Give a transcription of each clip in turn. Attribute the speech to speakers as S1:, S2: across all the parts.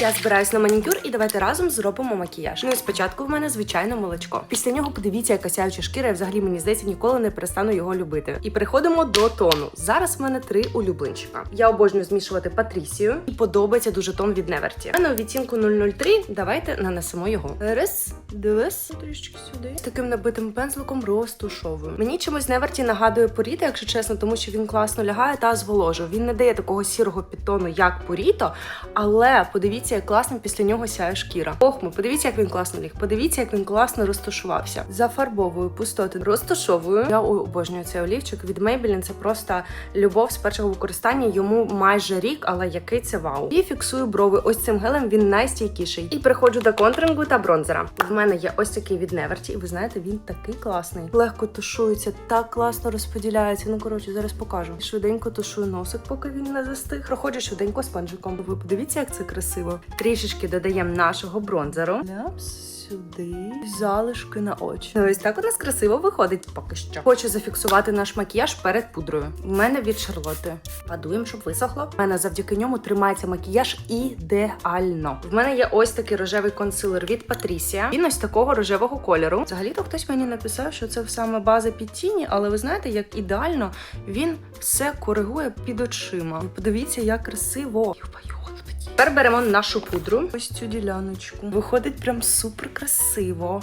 S1: Я збираюсь на манікюр і давайте разом зробимо макіяж. Ну і спочатку в мене звичайно молочко. Після нього подивіться, яка сяюча шкіра. Я взагалі мені здається, ніколи не перестану його любити. І переходимо до тону. Зараз в мене три улюбленчика. Я обожнюю змішувати Патрісію і подобається дуже тон від Неверті. У мене у 003. Давайте нанесемо його. Раз, дивись, трішки сюди. З таким набитим пензликом розтушовую. Мені чомусь Неверті нагадує Поріто, якщо чесно, тому що він класно лягає та зволожує. Він не дає такого сірого підтону, як Поріто, але подивіться, як класно після нього сяє шкіра. Ох, ми подивіться, як він класно ліг. Подивіться, як він класно розташувався. Зафарбовую пустоти, розташовую. Я обожнюю цей олівчик від Maybelline. Це просто любов з першого використання. Йому майже рік, але який це вау. І фіксую брови. Ось цим гелем він найстійкіший. І переходжу до контурингу та бронзера. В мене є ось такий від Неверті, і ви знаєте, він такий класний. Легко тушується, так класно розподіляється. Ну коротше, зараз покажу. Швиденько тушую носик, поки він не застиг. Проходжу швиденько спонжиком. Ви подивіться, як це красиво. Трішечки додаємо нашого бронзеру. Ляпс. Сюди залишки на очі. Ну, Ось так у нас красиво виходить поки що. Хочу зафіксувати наш макіяж перед пудрою. У мене від Шарлотти. Падуємо, щоб висохло. У мене завдяки ньому тримається макіяж ідеально. В мене є ось такий рожевий консилер від Патрісія. Він ось такого рожевого кольору. Взагалі-то хтось мені написав, що це саме база під тіні, але ви знаєте, як ідеально він все коригує під очима. Подивіться, як красиво. Юбаю. Тепер беремо нашу пудру. Ось цю діляночку. Виходить прям супер красиво.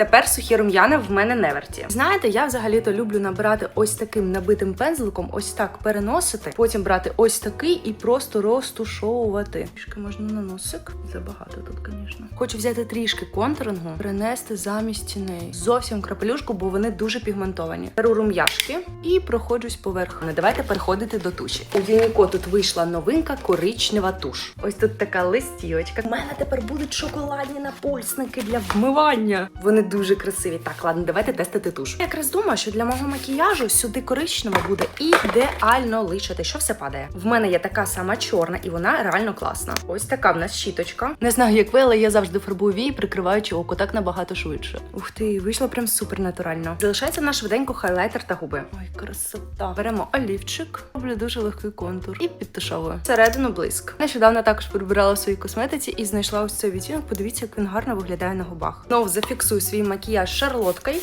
S1: Тепер сухі рум'яна в мене неверті. Знаєте, я взагалі-то люблю набирати ось таким набитим пензликом, ось так переносити, потім брати ось такий і просто розтушовувати. Трішки можна на носик. Забагато тут, звісно. Хочу взяти трішки контурингу, перенести замість тіней. Зовсім крапелюшку, бо вони дуже пігментовані. Беру рум'яшки і проходжусь поверх. Ну, давайте переходити до туші. У Юніко тут вийшла новинка коричнева туш. Ось тут така листівочка. У мене тепер будуть шоколадні напульсники для вмивання. Вони дуже красиві. Так, ладно, давайте тестити туш. Я якраз думаю, що для мого макіяжу сюди коричнева буде ідеально личити, що все падає. В мене є така сама чорна, і вона реально класна. Ось така в нас щіточка. Не знаю, як ви, але я завжди фарбую вії, прикриваючи око так набагато швидше. Ух ти, вийшло прям супер натурально. Залишається на швиденько хайлайтер та губи. Ой, красота. Беремо олівчик, роблю дуже легкий контур і підтушовую. Всередину блиск. Нещодавно також прибирала в своїй косметиці і знайшла ось цей відтінок. Подивіться, як він гарно виглядає на губах. Знову зафіксую свій макіяж шарлоткою.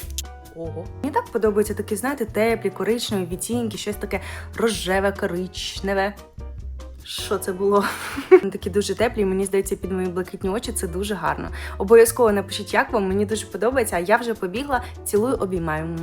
S1: Ого. Мені так подобаються такі, знаєте, теплі, коричневі відтінки, щось таке рожеве, коричневе. Що це було? Вони такі дуже теплі, і мені здається, під мої блакитні очі це дуже гарно. Обов'язково напишіть, як вам, мені дуже подобається, а я вже побігла, цілую, обіймаю.